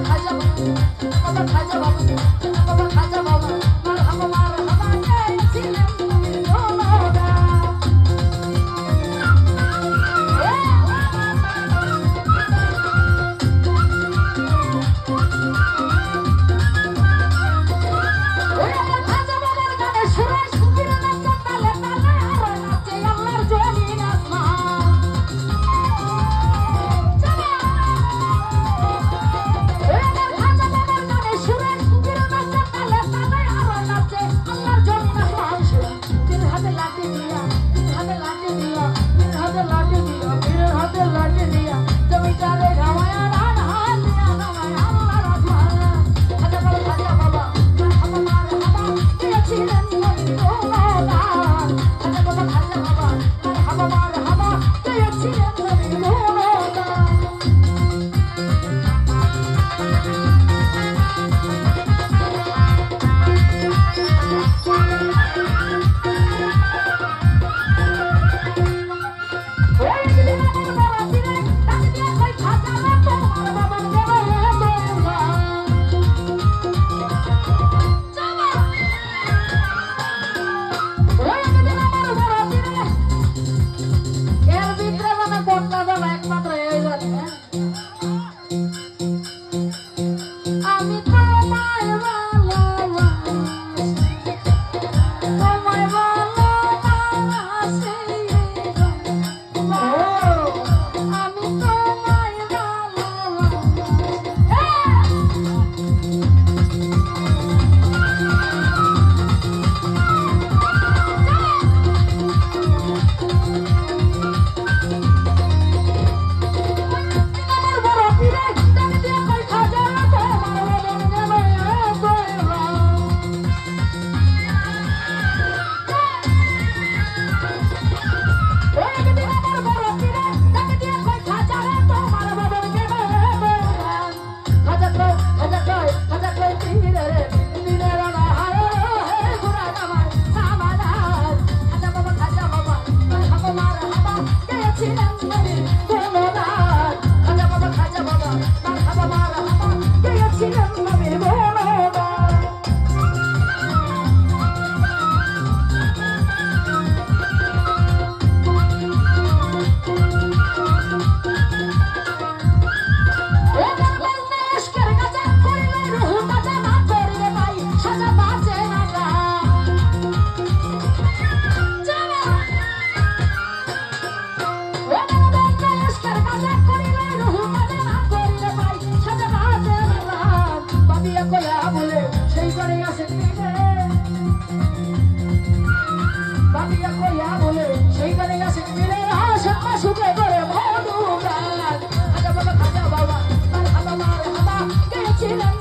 খাই যাব খাই যাব কালিয়া কইয়া বলে সেইখানে আসে মিলের হাস আসুকে করে মধু গাছ আজ আচ্ছা, বাবা, খাজা, বাবা আমার বাবা গেছিলেন